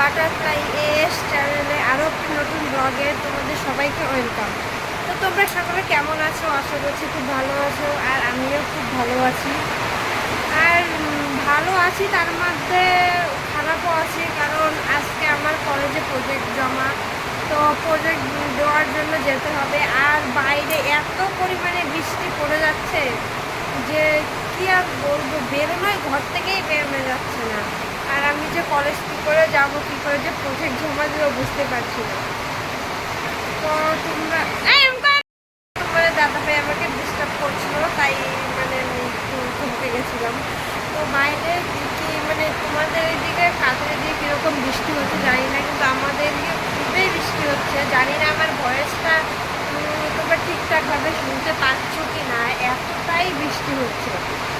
Butterfly S চ্যানেলে আরও একটি নতুন ব্লগে তোমাদের সবাইকে ওয়েলকাম তো তোমরা সকলে কেমন আছো? আশা করছি খুব ভালো আছো আর আমিও খুব ভালো আছি। আর ভালো আছি তার মধ্যে খারাপও আছি কারণ আজকে আমার কলেজে প্রজেক্ট জমা। তো প্রজেক্ট দেওয়ার জন্য যেতে হবে। আর বাইরে এত পরিমাণে বৃষ্টি পড়ে যাচ্ছে যে কি আর বলব? বেরোনোই ঘর থেকেই বেরোনো যাচ্ছে না। আর আমি যে কলেজ কী করে যাব, কী করে যে প্রজেক্ট জমা দেবো বুঝতে পারছি না। তো তোমরা তোমার দাদা ভাই আমাকে ডিস্টার্ব করছিল, তাই মানে আমি ঘুরতে গেছিলাম। তো বাইরে কি মানে তোমাদের এদিকে কাদের এদিকে কীরকম বৃষ্টি হচ্ছে জানি না, কিন্তু আমাদের এদিকে খুবই বৃষ্টি হচ্ছে। জানি না আমার তোমরা ঠিকঠাকভাবে শুনতে পাচ্ছ কি না, এতটাই বৃষ্টি হচ্ছে।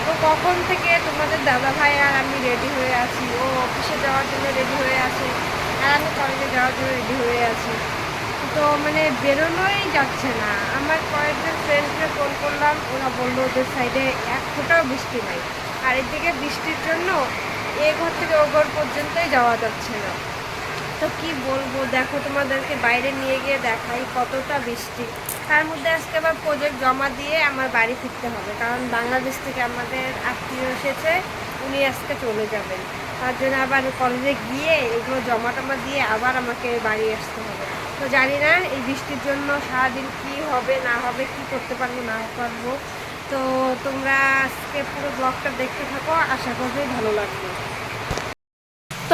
তো কখন থেকে তোমাদের দাদা ভাই আর আমি রেডি হয়ে আছি? ও অফিসে যাওয়ার জন্য রেডি হয়ে আছে আর আমি কলেজে যাওয়ার জন্য রেডি হয়ে আছি। তো মানে বেরোনোই যাচ্ছে না। আমার কয়েকজন ফ্রেন্ডকে ফোন করলাম, ওরা বলল ওদের সাইডে এক ফোঁটাও বৃষ্টি নাই। আর এদিকে বৃষ্টির জন্য এ ঘর থেকে ও ঘর পর্যন্তই যাওয়া যাচ্ছে না। তো কি বলব? দেখো তোমাদেরকে বাইরে নিয়ে গিয়ে দেখাই কতটা বৃষ্টি। তার মধ্যে আজকে আবার প্রজেক্ট জমা দিয়ে আমার বাড়ি ফিরতে হবে। কারণ বাংলাদেশ থেকে আমাদের আত্মীয় এসেছে, উনি আজকে চলে যাবেন। তার জন্য আবার কলেজে গিয়ে এগুলো জমা টমা দিয়ে আবার আমাকে বাড়ি আসতে হবে। তো জানি না এই বৃষ্টির জন্য সারাদিন কি হবে, না হবে, কি করতে পারব, না পারব। তো তোমরা আজকে পুরো ব্লগটা দেখতে থাকো। আশা করছি ভালো লাগবে।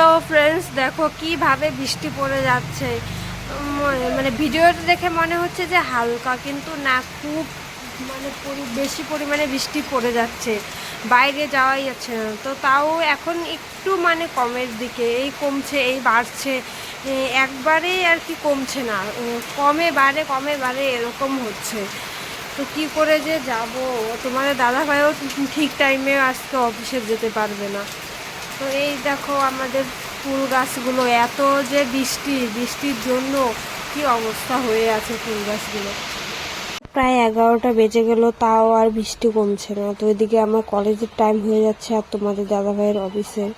তো ফ্রেন্ডস দেখো কীভাবে বৃষ্টি পড়ে যাচ্ছে। মানে ভিডিওটা দেখে মনে হচ্ছে যে হালকা, কিন্তু না, খুব মানে বেশি পরিমাণে বৃষ্টি পড়ে যাচ্ছে। বাইরে যাওয়াই যাচ্ছে না। তো তাও এখন একটু মানে কমের দিকে, এই কমছে, এই বাড়ছে। একবারেই আর কি কমছে না। কমে বাড়ে কমে বাড়ে, এরকম হচ্ছে। তো কি করে যে যাব? তোমাদের দাদাভাইও ঠিক টাইমে আজকে অফিসে যেতে পারবে না। তো এই দেখো আমাদের ফুল গাছগুলো, এত যে বৃষ্টি, বৃষ্টির জন্য কি অবস্থা হয়ে আছে ফুল গাছগুলো। প্রায় এগারোটা বেজে গেল, তাও আর বৃষ্টি কমছে না। তো এদিকে আমার কলেজের টাইম হয়ে যাচ্ছে আর তোমাদের দাদা ভাইয়ের অফিসের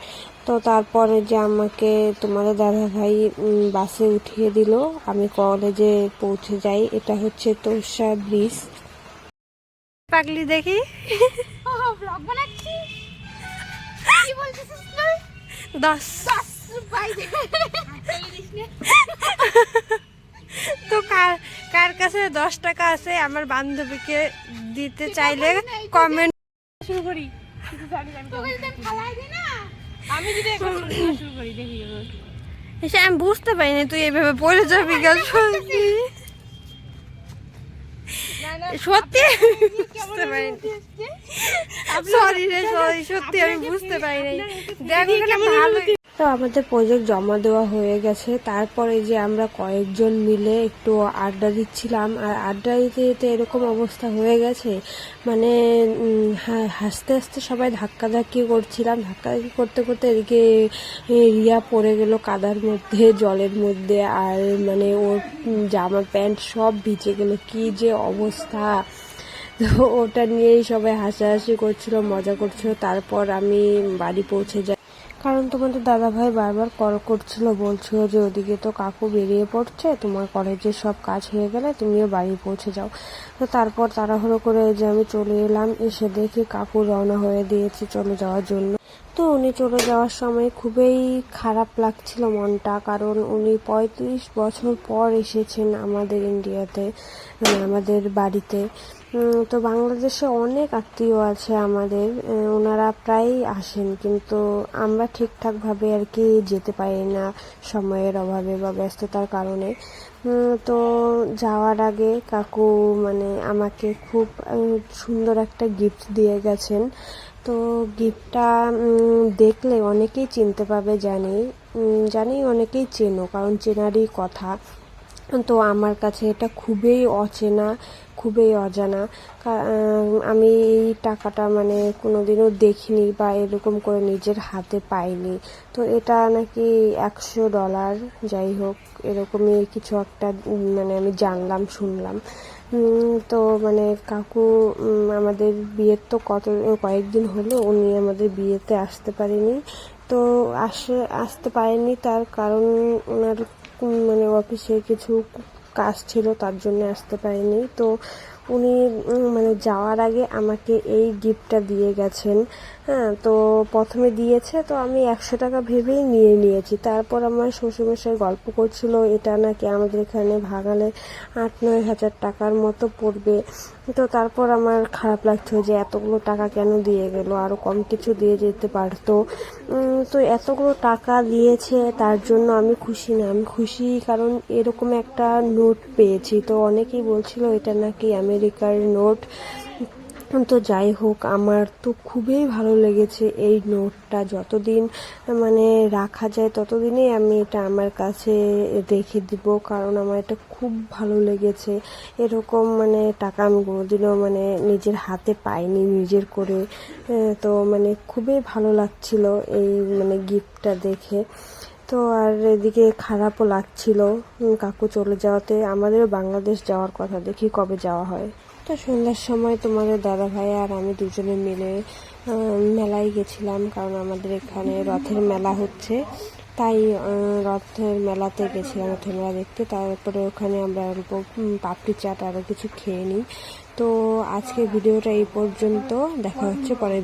তো তারপরে যে আমাকে তোমাদের দাদা ভাই বাসে উঠিয়ে দিল, আমি কলেজে পৌঁছে যাই। এটা হচ্ছে তোষা ব্রিজ। পাগলি দেখি। ব্লগ বানাচ্ছি? দশ তো কার কার কাছে দশ টাকা আছে আমার বান্ধবীকে দিতে চাইলে কমেন্ট শুরু করি। আমি ফালাই দিই না। আমি যদি একবার শুরু- শুরু করি দেখি। এবার। এসে আমি বুঝতে পারিনি তুই এভাবে পড়ে যাবি গেল সত্যি? বুঝতে পারিনি। সরি রে সরি সত্যি আমি বুঝতে পারিনি। দেখো ভালো তো আমাদের প্রজেক্ট জমা দেওয়া হয়ে গেছে। তারপরে যে আমরা কয়েকজন মিলে একটু আড্ডা দিচ্ছিলাম। আর আড্ডা দিতে দিতে এরকম অবস্থা হয়ে গেছে মানে হাসতে হাসতে সবাই ধাক্কাধাক্কি করছিলাম। ধাক্কাধাক্কি করতে করতে এদিকে রিয়া পড়ে গেল কাদার মধ্যে, জলের মধ্যে। আর মানে ওর জামা প্যান্ট সব ভিজে গেল। কি যে অবস্থা! তো ওটা নিয়েই সবাই হাসাহাসি করছিল, মজা করছিল। তারপর আমি বাড়ি পৌঁছে যাই। কারণ তোমাদের দাদা ভাই বারবার কল করছিল, বলছিল যে ওদিকে তো কাকু বেরিয়ে পড়ছে, তোমার কলেজের সব কাজ হয়ে গেলে তুমিও বাড়ি পৌঁছে যাও। তো তারপর তাড়াহুড়ো করে যে আমি চলে এলাম, এসে দেখি কাকু রওনা হয়ে দিয়েছে চলে যাওয়ার জন্য। তো উনি চলে যাওয়ার সময় খুবই খারাপ লাগছিল মনটা, কারণ উনি পঁয়ত্রিশ বছর পর এসেছেন আমাদের ইন্ডিয়াতে মানে আমাদের বাড়িতে। তো বাংলাদেশে অনেক আত্মীয় আছে আমাদের ওনারা প্রায়ই আসেন, কিন্তু আমরা ঠিকঠাকভাবে আর কি যেতে পারি না সময়ের অভাবে বা ব্যস্ততার কারণে। তো যাওয়ার আগে কাকু মানে আমাকে খুব সুন্দর একটা গিফট দিয়ে গেছেন। তো গিফটটা দেখলে অনেকেই চিনতে পাবে, জানি জানি অনেকেই চেনো, কারণ চেনারই কথা। তো আমার কাছে এটা খুবই অচেনা, খুবই অজানা। আমি এই টাকাটা মানে কোনোদিনও দেখিনি বা এরকম করে নিজের হাতে পাইনি। তো এটা নাকি একশো ডলার, যাই হোক, এরকমই কিছু একটা মানে আমি জানলাম, শুনলাম। তো মানে কাকু আমাদের বিয়ের তো কত, কয়েকদিন হলো, উনি আমাদের বিয়েতে আসতে পারেনি। তো আসে, আসতে পারেনি তার কারণ ওনার মানে অফিসে কিছু কাজ ছিল, তার জন্য আসতে পারেনি। তো উনি মানে যাওয়ার আগে আমাকে এই গিফটটা দিয়ে গেছেন। হ্যাঁ তো প্রথমে দিয়েছে, তো আমি একশো টাকা ভেবেই নিয়ে নিয়েছি। তারপর আমার শ্বশুরমশাই গল্প করছিল, এটা নাকি আমাদের এখানে ভাগালে আট নয় হাজার টাকার মতো পড়বে। তো তারপর আমার খারাপ লাগছিল যে এতগুলো টাকা কেন দিয়ে গেল আরও কম কিছু দিয়ে যেতে পারতো। তো এতগুলো টাকা দিয়েছে, তার জন্য আমি খুশি না। আমি খুশি কারণ এরকম একটা নোট পেয়েছি। তো অনেকেই বলছিল, এটা নাকি আমেরিকার নোট। তো যাই হোক, আমার তো খুবই ভালো লেগেছে এই নোটটা যতদিন মানে রাখা যায় ততদিনই আমি এটা আমার কাছে রেখে দিব, কারণ আমার এটা খুব ভালো লেগেছে। এরকম মানে টাকা আমি কোনোদিনও মানে নিজের হাতে পাইনি, নিজের করে। তো মানে খুবই ভালো লাগছিল এই মানে গিফটটা দেখে। তো, আর এদিকে খারাপও লাগছিল, কাকু চলে যাওয়াতে। আমাদের বাংলাদেশ যাওয়ার কথা, দেখি কবে যাওয়া হয়। তো সন্ধ্যার সময় তোমাদের দাদা ভাই আর আমি দুজনে মিলে মেলায় গেছিলাম, কারণ আমাদের এখানে রথের মেলা হচ্ছে। তাই রথের মেলাতে গেছিলাম রথের মেলা দেখতে। তারপরে ওখানে আমরা অল্প পাপড়ি চাট আরও কিছু খেয়ে নিই। তো আজকে ভিডিওটা এই পর্যন্ত। দেখা হচ্ছে পরে